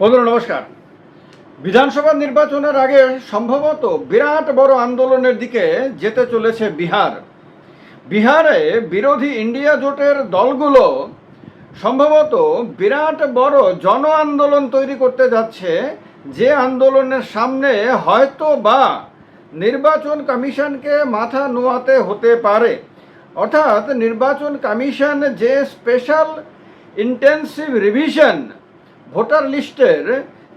বন্ধুরা, নমস্কার। বিধানসভা নির্বাচনের আগে সম্ভবত বিরাট বড় আন্দোলনের দিকে যেতে চলেছে বিহার। বিহারে বিরোধী ইন্ডিয়া জোটের দলগুলো সম্ভবত বিরাট বড় জন আন্দোলন তৈরি করতে যাচ্ছে। যে আন্দোলনের সামনে হয়তো বা নির্বাচন কমিশনকে মাথা নোয়াতে হতে পারে। অর্থাৎ নির্বাচন কমিশন যে স্পেশাল ইন্টেন্সিভ রিভিশন ভোটার লিস্টের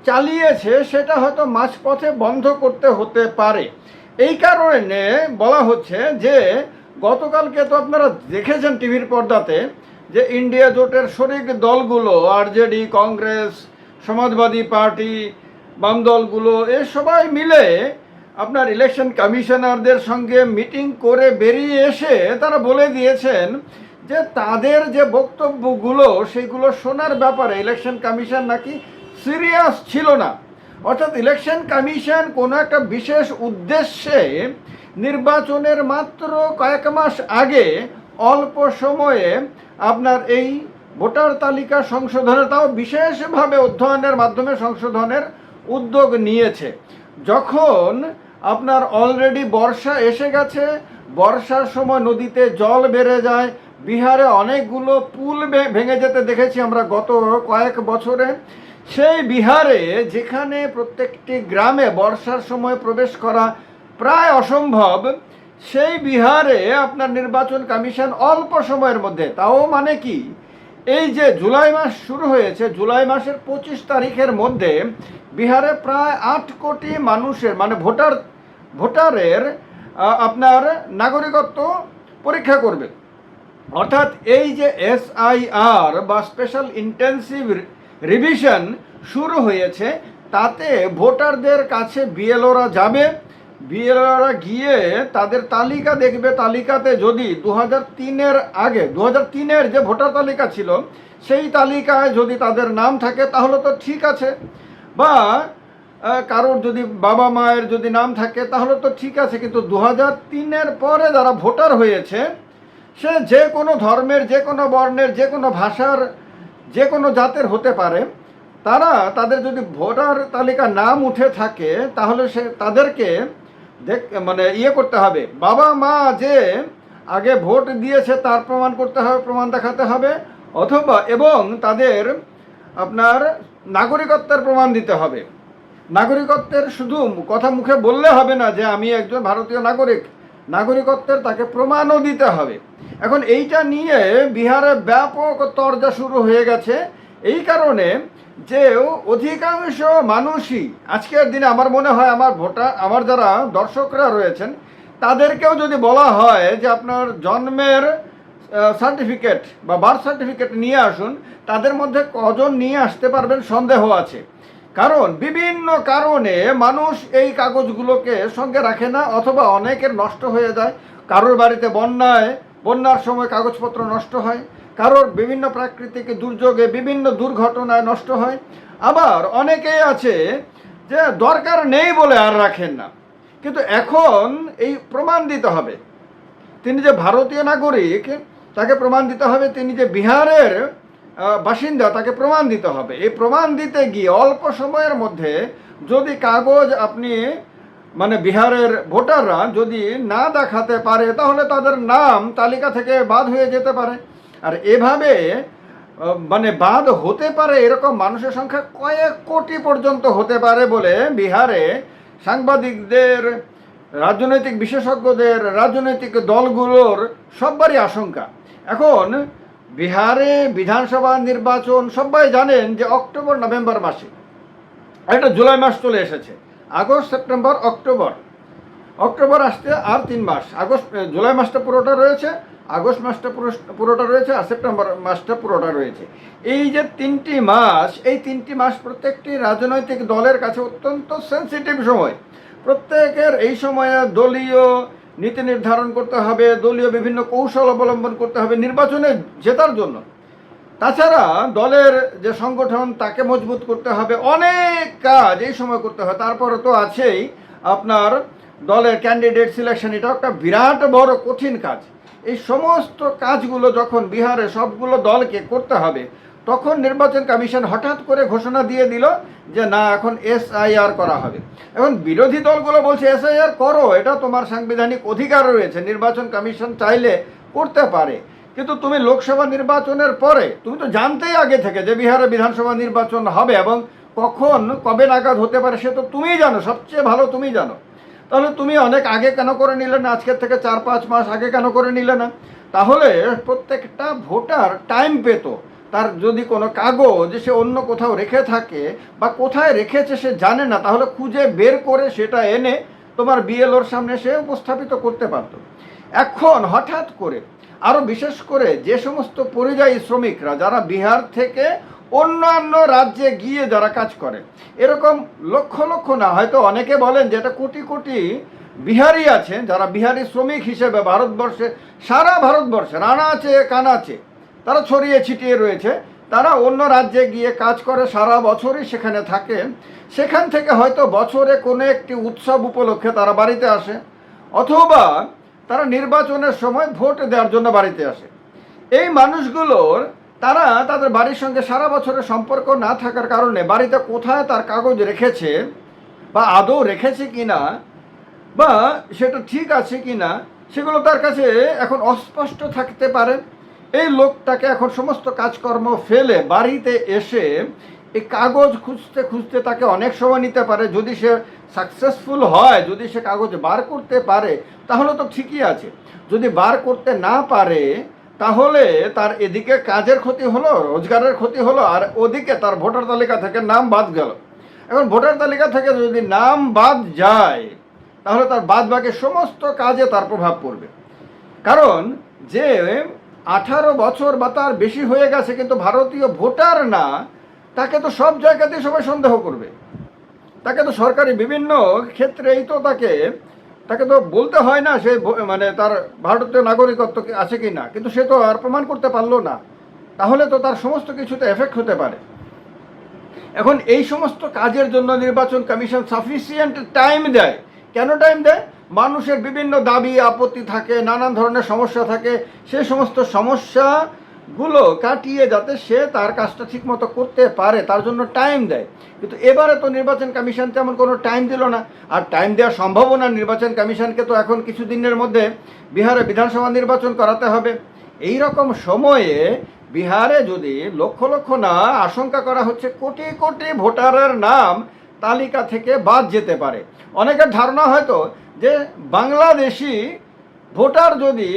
চালিয়েছে সেটা হয়তো মাঝপথে বন্ধ করতে হতে পারে। এই কারণে বলা হচ্ছে যে, গতকালকে তো আপনারা দেখেছেন টিভির পর্দাতে যে ইন্ডিয়া জোটের শরিক দলগুলো, আরজেডি, কংগ্রেস, সমাজবাদী পার্টি, বাম দলগুলো, এ সবাই মিলে আপনার ইলেকশন কমিশনারদের সঙ্গে মিটিং করে বেরিয়ে এসে তারা বলে দিয়েছেন যে তাদের যে বক্তব্যগুলো, সেগুলো শোনার ব্যাপারে ইলেকশন কমিশন নাকি সিরিয়াস ছিল না। অর্থাৎ ইলেকশন কমিশন কোনো একটা বিশেষ উদ্দেশ্যে নির্বাচনের মাত্র কয়েক মাস আগে অল্প সময়ে আপনার এই ভোটার তালিকা সংশোধনের, তাও বিশেষভাবে অধ্যয়নের মাধ্যমে সংশোধনের উদ্যোগ নিয়েছে। যখন আপনার অলরেডি বর্ষা এসে গেছে, বর্ষার সময় নদীতে জল বেড়ে যায় বিহারে অনেকগুলো পুল ভেঙে যেতে দেখেছি আমরা গত কয়েক বছরে। সেই বিহারে যেখানে প্রত্যেকটি গ্রামে বর্ষার সময় প্রবেশ করা প্রায় অসম্ভব, সেই বিহারে আপনার নির্বাচন কমিশন অল্প সময়ের মধ্যে, তাও মানে কি? এই যে জুলাই মাস শুরু হয়েছে, জুলাই মাসের পঁচিশ তারিখের মধ্যে বিহারে প্রায় আট কোটি মানুষের মানে ভোটার, ভোটারের আপনার নাগরিকত্ব পরীক্ষা করবে। অর্থাৎ এই যে এসআইআর বা স্পেশাল ইন্টেন্সিভ রিভিশন শুরু হয়েছে, তাতে ভোটারদের কাছে বিএলওরা যাবে। বিএলওরা গিয়ে তাদের তালিকা দেখবে। তালিকাতে যদি দু তিনের আগে দু তিনের যে ভোটার তালিকা ছিল, সেই তালিকায় যদি তাদের নাম থাকে, তাহলে তো ঠিক আছে। বা কারোর যদি বাবা মায়ের যদি নাম থাকে, তাহলে তো ঠিক আছে। কিন্তু দু তিনের পরে যারা ভোটার হয়েছে সে যে কোনো ধর্মের, যে কোনো বর্ণের, যে কোনো ভাষার, যে কোনো জাতের হতে পারে, তারা তাদের যদি ভোটার তালিকা নাম উঠে থাকে, তাহলে সে তাদেরকে দেখ মানে ইয়ে করতে হবে। বাবা মা যে আগে ভোট দিয়েছে তার প্রমাণ করতে হবে, প্রমাণ দেখাতে হবে, অথবা এবং তাদের আপনার নাগরিকত্বের প্রমাণ দিতে হবে। নাগরিকত্বের শুধু কথা মুখে বললে হবে না যে আমি একজন ভারতীয় নাগরিক। নাগরিকত্বের তাকে প্রমাণও দিতে হবে। এখন এইটা নিয়ে বিহারে ব্যাপক তরজা শুরু হয়ে গেছে। এই কারণে যে অধিকাংশ মানুষই, আজকের দিনে আমার মনে হয় আমার ভোটার, আমার যারা দর্শকরা রয়েছেন, তাদেরকেও যদি বলা হয় যে আপনার জন্মের সার্টিফিকেট বা বার্থ সার্টিফিকেট নিয়ে আসুন, তাদের মধ্যে কজন নিয়ে আসতে পারবেন সন্দেহ আছে। কারণ বিভিন্ন কারণে মানুষ এই কাগজগুলোকে সঙ্গে রাখে না অথবা অনেকের নষ্ট হয়ে যায়। কারোর বাড়িতে বন্যায়, বন্যার সময় কাগজপত্র নষ্ট হয়। কারোর বিভিন্ন প্রাকৃতিক দুর্যোগে, বিভিন্ন দুর্ঘটনায় নষ্ট হয়। আবার অনেকেই আছে যে দরকার নেই বলে আর রাখেন না। কিন্তু এখন এই প্রমাণ দিতে হবে। তিনি যে ভারতীয় নাগরিক, তাকে প্রমাণ দিতে হবে তিনি যে বিহারের বাসিন্দা, তাকে প্রমাণ দিতে হবে। এই প্রমাণ দিতে গিয়ে অল্প সময়ের মধ্যে যদি কাগজ আপনি মানে বিহারের ভোটাররা যদি না দেখাতে পারে, তাহলে তাদের নাম তালিকা থেকে বাদ হয়ে যেতে পারে। আর এভাবে মানে বাদ হতে পারে এরকম মানুষের সংখ্যা কয়েক কোটি পর্যন্ত হতে পারে বলে বিহারে সাংবাদিকদের, রাজনৈতিক বিশেষজ্ঞদের, রাজনৈতিক দলগুলোর সবারই আশঙ্কা। এখন বিহারে বিধানসভা নির্বাচন সবাই জানেন যে অক্টোবর, নভেম্বর মাসে। একটা জুলাই মাস চলে এসেছে। August, September, October. অক্টোবর আসতে আর তিন মাস। আগস্ট জুলাই মাসটা পুরোটা রয়েছে, আগস্ট মাসটা পুরোটা রয়েছে আর সেপ্টেম্বর মাসটা পুরোটা রয়েছে। এই যে তিনটি মাস, এই তিনটি মাস প্রত্যেকটি রাজনৈতিক দলের কাছে অত্যন্ত সেন্সিটিভ সময়। প্রত্যেকের এই সময়ে দলীয় নীতি নির্ধারণ করতে হবে, দলীয় বিভিন্ন কৌশল অবলম্বন করতে হবে নির্বাচনে জেতার জন্য। তাছাড়া দলের যে সংগঠন, তাকে মজবুত করতে হবে, অনেক কাজ এই সময় করতে হয়। তারপরে তো আছেই আপনার দলের ক্যান্ডিডেট সিলেকশন এটা একটা বিরাট বড় কঠিন কাজ। এই সমস্ত কাজগুলো যখন বিহারে সবগুলো দলকে করতে হবে তখন নির্বাচন কমিশন হঠাৎ করে ঘোষণা দিয়ে দিল যে না, এখন এসআইআর করা হবে। এখন বিরোধী দলগুলো বলছে, এসআইআর করো, এটা তোমার সাংবিধানিক অধিকার রয়েছে, নির্বাচন কমিশন চাইলে করতে পারে। কিন্তু তুমি লোকসভা নির্বাচনের পরে, তুমি তো জানতেই আগে থেকে যে বিহারে বিধানসভা নির্বাচন হবে এবং কখন, কবে নাগাদ হতে পারে, সে তো তুমিই জানো, সবচেয়ে ভালো তুমি জানো। তাহলে তুমি অনেক আগে কেন করে নিলে না? আজকের থেকে চার, পাঁচ মাস আগে কেন করে নিলে না? তাহলে প্রত্যেকটা ভোটার টাইম পেত। তার যদি কোনো কাগজ সে অন্য কোথাও রেখে থাকে বা কোথায় রেখেছে সে জানে না, তাহলে খুঁজে বের করে সেটা এনে তোমার বিএলওর সামনে সে উপস্থাপিত করতে পারত। এখন হঠাৎ করে আরও বিশেষ করে যে সমস্ত পরিযায়ী শ্রমিকরা, যারা বিহার থেকে অন্যান্য রাজ্যে গিয়ে যারা কাজ করে, এরকম লক্ষ লক্ষ না, হয়তো অনেকে বলেন যে এটা কোটি কোটি বিহারি আছে যারা বিহারি শ্রমিক হিসেবে ভারতবর্ষে, সারা ভারতবর্ষে রানা আছে, কানা আছে। তারা ছড়িয়ে ছিটিয়ে রয়েছে। তারা অন্য রাজ্যে গিয়ে কাজ করে, সারা বছরই সেখানে থাকে। সেখান থেকে হয়তো বছরে কোনো একটি উৎসব উপলক্ষে তারা বাড়িতে আসে, অথবা তারা নির্বাচনের সময় ভোট দেওয়ার জন্য বাড়িতে আসে। এই মানুষগুলোর, তারা তাদের বাড়ির সঙ্গে সারা বছরের সম্পর্ক না থাকার কারণে বাড়িতে কোথায় তার কাগজ রেখেছে, বা আদৌ রেখেছে কি না বা সেটা ঠিক আছে কি না সেগুলো তার কাছে এখন অস্পষ্ট থাকতে পারে এই লোকটাকে এখন সমস্ত কাজকর্ম ফেলে বাড়িতে এসে এই কাগজ খুঁজতে খুঁজতে তাকে অনেক সময় নিতে পারে। যদি সে সাকসেসফুল হয়, যদি সে কাগজ বার করতে পারে, তাহলে তো ঠিকই আছে। যদি বার করতে না পারে, তাহলে তার এদিকে কাজের ক্ষতি হলো, রোজগারের ক্ষতি হলো, আর ওদিকে তার ভোটার তালিকা থেকে নাম বাদ গেল। এখন ভোটার তালিকা থেকে যদি নাম বাদ যায়, তাহলে তার বাদ বাকি সমস্ত কাজে তার প্রভাব পড়বে। কারণ যে আঠারো বছর বা তার বেশি হয়ে গেছে কিন্তু ভারতীয় ভোটার না, তাকে তো সব জায়গাতেই সবাই সন্দেহ করবে। তাকে তো সরকারি বিভিন্ন ক্ষেত্রেই তো তাকে তাকে তো বলতে হয় না সে মানে তার ভারতীয় নাগরিকত্ব আছে কি না, কিন্তু সে তো আর প্রমাণ করতে পারল না। তাহলে তো তার সমস্ত কিছুতে এফেক্ট হতে পারে। এখন এই সমস্ত কাজের জন্য নির্বাচন কমিশন সাফিসিয়েন্ট টাইম দেয়। কেন টাইম দেয়? মানুষের বিভিন্ন দাবি, আপত্তি থাকে, নানান ধরনের সমস্যা থাকে সে সমস্ত সমস্যাগুলো কাটিয়ে যাতে সে তার কাজটা ঠিকমতো করতে পারে, তার জন্য টাইম দেয়। কিন্তু এবারে তো নির্বাচন কমিশন তেমন কোনো টাইম দিল না। আর টাইম দেওয়ার সম্ভাবনা নির্বাচন কমিশনকে তো এখন কিছুদিনের মধ্যে বিহারে বিধানসভা নির্বাচন করাতে হবে। এই রকম সময়ে বিহারে যদি লক্ষ লক্ষ না, আশঙ্কা করা হচ্ছে কোটি কোটি ভোটারের নাম তালিকা থেকে বাদ যেতে পারে। অনেকের ধারণা হয়তো যে বাংলাদেশি ভোটার যদি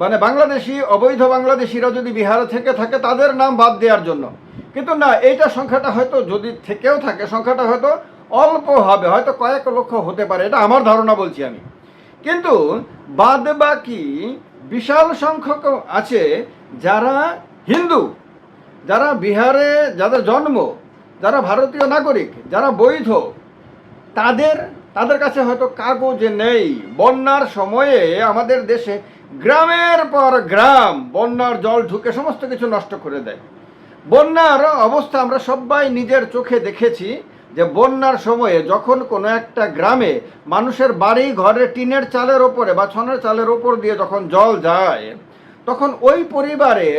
মানে বাংলাদেশি, অবৈধ বাংলাদেশিরা যদি বিহারে থেকে থাকে, তাদের নাম বাদ দেওয়ার জন্য। কিন্তু না, এইটা সংখ্যাটা হয়তো যদি থেকেও থাকে, সংখ্যাটা হয়তো অল্প হবে, হয়তো কয়েক লক্ষ হতে পারে, এটা আমার ধারণা বলছি আমি। কিন্তু বাদ বাকি বিশাল সংখ্যক আছে যারা হিন্দু, যারা বিহারে, যাদের জন্ম যারা ভারতীয় নাগরিক, যারা বৈধ, তাদের তাদের কাছে হয়তো কাগজ নেই। বন্যার সময়ে আমাদের দেশে গ্রামের পর গ্রাম বন্যার জল ঢুকে সমস্ত কিছু নষ্ট করে দেয়। বন্যার অবস্থা আমরা সবাই নিজের চোখে দেখেছি যে বন্যার সময়ে যখন কোনো একটা গ্রামে মানুষের বাড়ি, ঘরে টিনের চালের ওপরে বা ছনের চালের ওপর দিয়ে যখন জল যায়, তখন ওই পরিবারে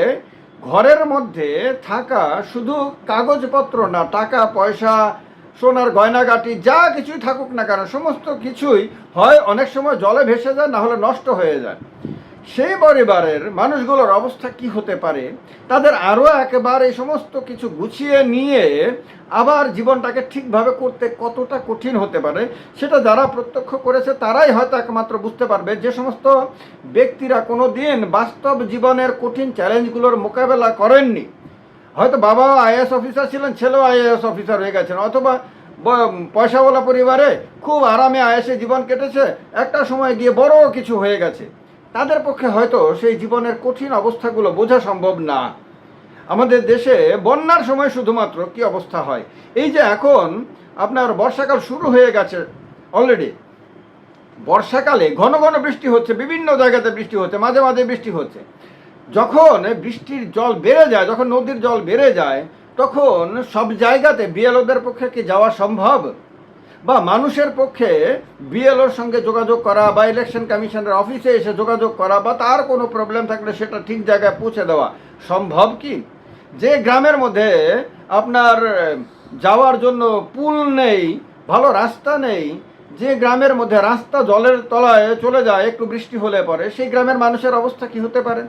ঘরের মধ্যে থাকা শুধু কাগজপত্র না, টাকা, পয়সা, সোনার গয়নাগাটি, যা কিছুই থাকুক না কেন, সমস্ত কিছুই হয় অনেক সময় জলে ভেসে যায়, না হলে নষ্ট হয়ে যায়। সেই পরিবারের মানুষগুলোর অবস্থা কি হতে পারে, তাদের আরও একবার এই সমস্ত কিছু গুছিয়ে নিয়ে আবার জীবনটাকে ঠিকভাবে করতে কতটা কঠিন হতে পারে, সেটা যারা প্রত্যক্ষ করেছে তারাই হয়তো একমাত্র বুঝতে পারবে। যে সমস্ত ব্যক্তিরা কোনো দিন বাস্তব জীবনের কঠিন চ্যালেঞ্জগুলোর মোকাবেলা করেননি। হয়তো বাবা আইএস অফিসার ছিলেন, ছেলেও আইএস অফিসার হয়ে গেছেন, অথবা পয়সাওয়ালা পরিবারে খুব আরামে আয়েসে জীবন কেটেছে, একটা সময় গিয়ে বড় কিছু হয়ে গেছে। তাদের পক্ষে হয়তো সেই জীবনের কঠিন অবস্থাগুলো বোঝা সম্ভব না। আমাদের দেশে বন্যার সময় শুধুমাত্র কি অবস্থা হয়? এই যে এখন আপনার বর্ষাকাল শুরু হয়ে গেছে অলরেডি বর্ষাকালে ঘন ঘন বৃষ্টি হচ্ছে, বিভিন্ন জায়গাতে বৃষ্টি হচ্ছে, মাঝে মাঝে বৃষ্টি হচ্ছে। যখন বৃষ্টির জল বেড়ে যায়, যখন নদীর জল বেড়ে যায়, তখন সব জায়গাতে বিএলওদের পক্ষে কি যাওয়া সম্ভব? বা মানুষের পক্ষে বিএলওর সঙ্গে যোগাযোগ করা বা ইলেকশন কমিশনের অফিসে এসে যোগাযোগ করা বা তার কোনো প্রবলেম থাকলে সেটা ঠিক জায়গায় পৌঁছে দেওয়া, সম্ভব কি? যে গ্রামের মধ্যে আপনার যাওয়ার জন্য পুল নেই, ভালো রাস্তা নেই, যে গ্রামের মধ্যে রাস্তা জলের তলায় চলে যায়, একটু বৃষ্টি হলে পরে, সেই গ্রামের মানুষের অবস্থা কি হতে পারে?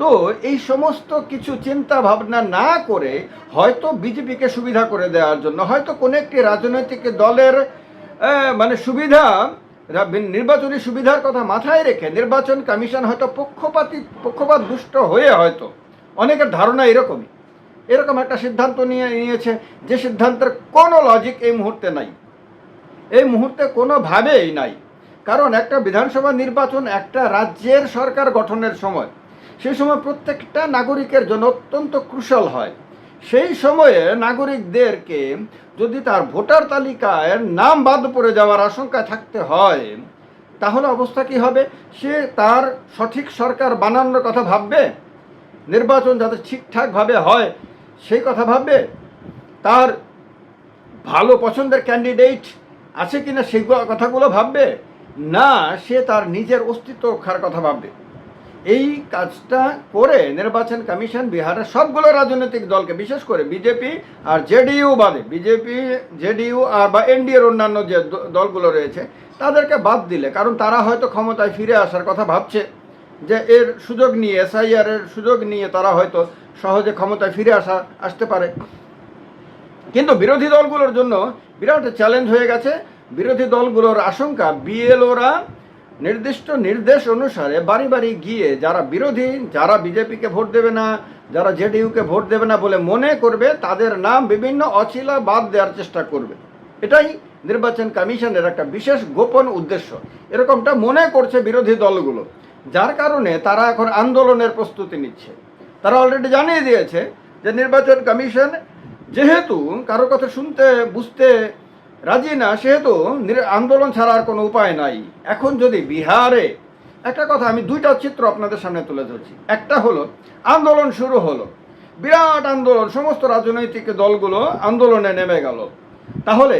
তো এই সমস্ত কিছু চিন্তা ভাবনা না করে হয়তো বিজেপিকে সুবিধা করে দেওয়ার জন্য, হয়তো কোনো একটি রাজনৈতিক দলের মানে সুবিধা নির্বাচনী সুবিধার কথা মাথায় রেখে নির্বাচন কমিশন হয়তো পক্ষপাতী, পক্ষপাত দুষ্ট হয়ে হয়তো অনেকের ধারণা এরকমই। এরকম একটা সিদ্ধান্ত নিয়ে, নিয়েছে যে সিদ্ধান্তের কোনো লজিক এই মুহূর্তে নাই। এই মুহূর্তে কোনোভাবেই নাই। কারণ একটা বিধানসভা নির্বাচন একটা রাজ্যের সরকার গঠনের সময়। সেই সময় প্রত্যেকটা নাগরিকের জন্য অত্যন্ত ক্রুশাল হয়। সেই সময়ে নাগরিকদেরকে যদি তার ভোটার তালিকায় নাম বাদ পড়ে যাওয়ার আশঙ্কা থাকতে হয়, তাহলে অবস্থা কি হবে? সে তার সঠিক সরকার বানানোর কথা ভাববে? নির্বাচন যাতে ঠিকঠাকভাবে হয়, সেই কথা ভাববে? তার ভালো পছন্দের ক্যান্ডিডেট আছে কিনা, সেই কথাগুলো ভাববে? না, সে তার নিজের অস্তিত্ব রক্ষার কথা ভাববে। এই কাজটা করে নির্বাচন কমিশন, বিহারের সবগুলো রাজনৈতিক দলকে, বিশেষ করে বিজেপি আর জেডিইউ বাদে, বিজেপি, জেডিইউ আর বা এনডিএর অন্যান্য যে দলগুলো রয়েছে, তাদেরকে বাদ দিলে, কারণ তারা হয়তো ক্ষমতায় ফিরে আসার কথা ভাবছে, যে এর সুযোগ নিয়ে, এসআইআর এর সুযোগ নিয়ে তারা হয়তো সহজে ক্ষমতায় ফিরে আসা, আসতে পারে। কিন্তু বিরোধী দলগুলোর জন্য বিরাট চ্যালেঞ্জ হয়ে গেছে। বিরোধী দলগুলোর আশঙ্কা বিএলওরা নির্দিষ্ট নির্দেশ অনুসারে বাড়ি বাড়ি গিয়ে যারা বিরোধী, যারা বিজেপিকে ভোট দেবে না, যারা জেডিইউকে ভোট দেবে না বলে মনে করবে, তাদের নাম বিভিন্ন অছিলা বাদ দেওয়ার চেষ্টা করবে। এটাই নির্বাচন কমিশনের একটা বিশেষ গোপন উদ্দেশ্য। এরকমটা মনে করছে বিরোধী দলগুলো। যার কারণে তারা এখন আন্দোলনের প্রস্তুতি নিচ্ছে। তারা অলরেডি জানিয়ে দিয়েছে যে নির্বাচন কমিশন যেহেতু কারও কথা শুনতে, বুঝতে রাজি না, সেহেতু আন্দোলন ছাড়া আর কোনো উপায় নাই। এখন যদি বিহারে, একটা কথা আমি দুইটা চিত্র আপনাদের সামনে তুলে ধরছি। একটা হলো, আন্দোলন শুরু হলো। বিরাট আন্দোলন, সমস্ত রাজনৈতিক দলগুলো আন্দোলনে নেমে গেল। তাহলে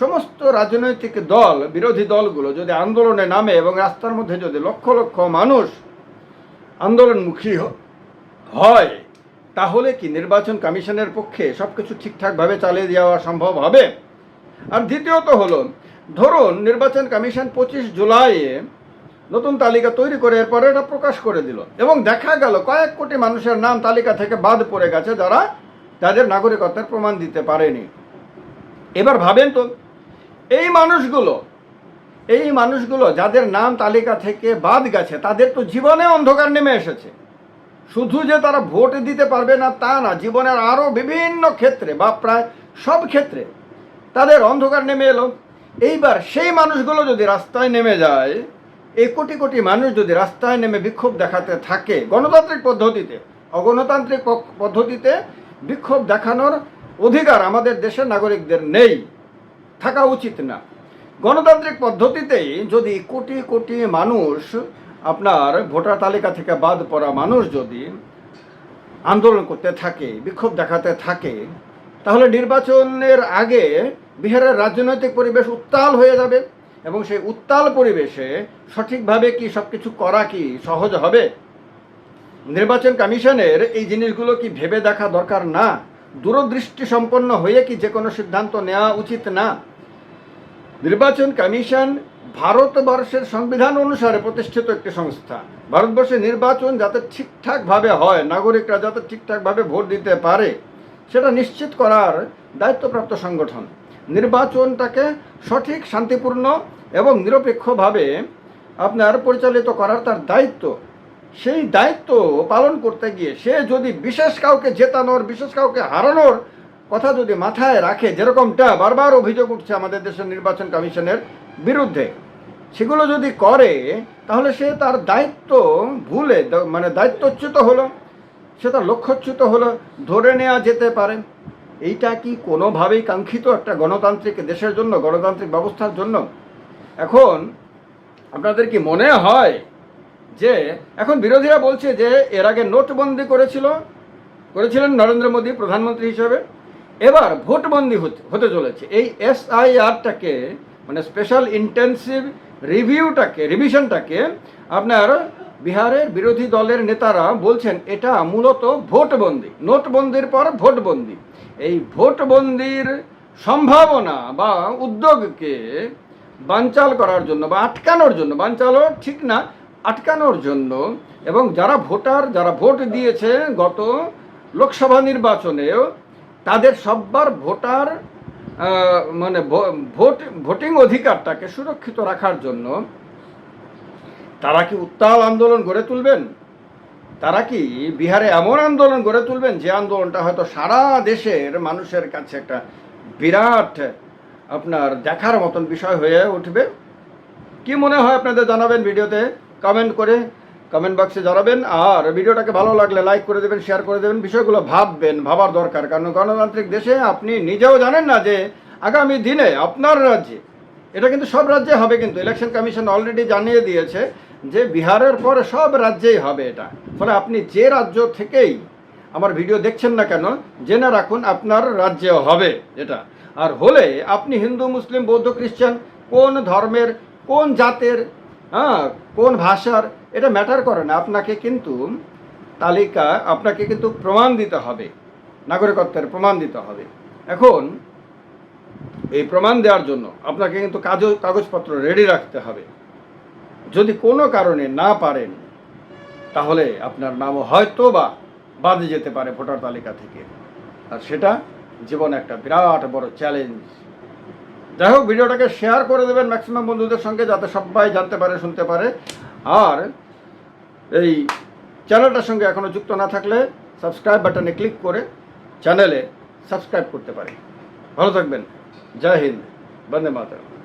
সমস্ত রাজনৈতিক দল, বিরোধী দলগুলো যদি আন্দোলনে নামে এবং রাস্তার মধ্যে যদি লক্ষ লক্ষ মানুষ আন্দোলনমুখী হয়, তাহলে কি নির্বাচন কমিশনের পক্ষে সব কিছু ঠিকঠাকভাবে চালিয়ে যাওয়া সম্ভব হবে? আর দ্বিতীয়ত হলো, ধরুন নির্বাচন কমিশন পঁচিশ জুলাইয়ে নতুন তালিকা তৈরি করে এরপরে এটা প্রকাশ করে দিল এবং দেখা গেল কয়েক কোটি মানুষের নাম তালিকা থেকে বাদ পড়ে গেছে যারা তাদের নাগরিকত্বের প্রমাণ দিতে পারেনি। এবার ভাবেন তো, এই মানুষগুলো এই মানুষগুলো যাদের নাম তালিকা থেকে বাদ গেছে, তাদের তো জীবনে অন্ধকার নেমে এসেছে। শুধু যে তারা ভোট দিতে পারবে না তা না, জীবনের আরও বিভিন্ন ক্ষেত্রে বা প্রায় সব ক্ষেত্রে তাদের অন্ধকার নেমে এলো। এইবার সেই মানুষগুলো যদি রাস্তায় নেমে যায় এই কোটি কোটি মানুষ যদি রাস্তায় নেমে বিক্ষোভ দেখাতে থাকে গণতান্ত্রিক পদ্ধতিতে, অগণতান্ত্রিক পদ্ধতিতে বিক্ষোভ দেখানোর অধিকার আমাদের দেশের নাগরিকদের নেই, থাকা উচিত না। গণতান্ত্রিক পদ্ধতিতেই যদি কোটি কোটি মানুষ আপনার ভোটার তালিকা থেকে বাদ পড়া মানুষ যদি আন্দোলন করতে থাকে, বিক্ষোভ দেখাতে থাকে, তাহলে নির্বাচনের আগে বিহারের রাজনৈতিক পরিবেশ উত্তাল হয়ে যাবে এবং সেই উত্তাল পরিবেশে সঠিকভাবে কি সব কিছু করা কি সহজ হবে? নির্বাচন কমিশনের এই জিনিসগুলো কি ভেবে দেখা দরকার না? দূরদৃষ্টি সম্পন্ন হয়ে কি যে কোনো সিদ্ধান্ত নেওয়া উচিত না? নির্বাচন কমিশন ভারতবর্ষের সংবিধান অনুসারে প্রতিষ্ঠিত একটি সংস্থা। ভারতবর্ষে নির্বাচন যাতে ঠিকঠাকভাবে হয়, নাগরিকরা যাতে ঠিকঠাকভাবে ভোট দিতে পারে, সেটা নিশ্চিত করার দায়িত্বপ্রাপ্ত সংগঠন। নির্বাচনটাকে সঠিক, শান্তিপূর্ণ এবং নিরপেক্ষভাবে আপনার পরিচালিত করার তার দায়িত্ব। সেই দায়িত্ব পালন করতে গিয়ে সে যদি বিশেষ কাউকে জেতানোর, বিশেষ কাউকে হারানোর কথা যদি মাথায় রাখে, যেরকমটা বারবার অভিযোগ উঠছে আমাদের দেশের নির্বাচন কমিশনের বিরুদ্ধে, সেগুলো যদি করে, তাহলে সে তার দায়িত্ব ভুলে মানে দায়িত্বচ্যুত হলো, সে তার লক্ষ্যচ্যুত হলো, ধরে নেওয়া যেতে পারে। এইটা কি কোনোভাবেই কাঙ্ক্ষিত একটা গণতান্ত্রিক দেশের জন্য, গণতান্ত্রিক ব্যবস্থার জন্য? এখন আপনাদের কি মনে হয় যে, এখন বিরোধীরা বলছে যে এর আগে নোটবন্দি করেছিল, করেছিলেন নরেন্দ্র মোদী প্রধানমন্ত্রী হিসেবে, এবার ভোটবন্দি হতে চলেছে। এই এসআইআরটাকে মানে স্পেশাল ইন্টেন্সিভ রিভিউটাকে রিভিশনটাকে আপনার বিহারের বিরোধী দলের নেতারা বলছেন, এটা মূলত ভোটবন্দি, নোটবন্দির পর ভোটবন্দি। এই ভোটবন্দির সম্ভাবনা বা উদ্যোগকে বানচাল করার জন্য বা আটকানোর জন্য, বানচালও ঠিক না, আটকানোর জন্য এবং যারা ভোটার, যারা ভোট দিয়েছে গত লোকসভা নির্বাচনেও, তাদের সব্বার ভোটার মানে ভোট, ভোটিং অধিকারটাকে সুরক্ষিত রাখার জন্য তারা কি উত্তাল আন্দোলন গড়ে তুলবেন? তারা কি বিহারে এমন আন্দোলন গড়ে তুলবেন যে আন্দোলনটা হয়তো সারা দেশের মানুষের কাছে একটা বিরাট, আপনার দেখার মতন বিষয় হয়ে উঠবে? কি মনে হয় আপনাদের জানাবেন ভিডিওতে? কমেন্ট করে কমেন্ট বক্সে জানাবেন। আর ভিডিওটাকে ভালো লাগলে লাইক করে দেবেন, শেয়ার করে দেবেন, বিষয়গুলো ভাববেন, ভাবার দরকার। কারণ গণতান্ত্রিক দেশে আপনি নিজেও জানেন না যে আগামী দিনে আপনার রাজ্যে, এটা কিন্তু সব রাজ্যে হবে কিন্তু ইলেকশন কমিশন অলরেডি জানিয়ে দিয়েছে যে বিহারের পরে সব রাজ্যেই হবে এটা। ফলে আপনি যে রাজ্য থেকেই আমার ভিডিও দেখছেন না কেন, জেনে রাখুন আপনার রাজ্যেও হবে এটা। আর হলে আপনি হিন্দু, মুসলিম, বৌদ্ধ, খ্রিস্টান, কোন ধর্মের, কোন জাতের হ্যাঁ কোন ভাষার, এটা ম্যাটার করে না। আপনাকে কিন্তু তালিকা, আপনাকে কিন্তু প্রমাণ দিতে হবে। নাগরিকত্বের প্রমাণ দিতে হবে। এখন এই প্রমাণ দেওয়ার জন্য আপনাকে কিন্তু কাজ, কাগজপত্র রেডি রাখতে হবে। যদি কোনো কারণে না পারেন, তাহলে আপনার নামও হয়তো বা বাদে যেতে পারে ভোটার তালিকা থেকে। আর সেটা জীবনে একটা বিরাট বড় চ্যালেঞ্জ যাই হোক, ভিডিওটাকে শেয়ার করে দেবেন ম্যাক্সিমাম বন্ধুদের সঙ্গে, যাতে সবাই জানতে পারে, শুনতে পারে। আর এই চ্যানেলটার সঙ্গে এখনও যুক্ত না থাকলে সাবস্ক্রাইব বাটনে ক্লিক করে চ্যানেলে সাবস্ক্রাইব করতে পারে ভালো থাকবেন। জয় হিন্দ। বন্দে মাতরম।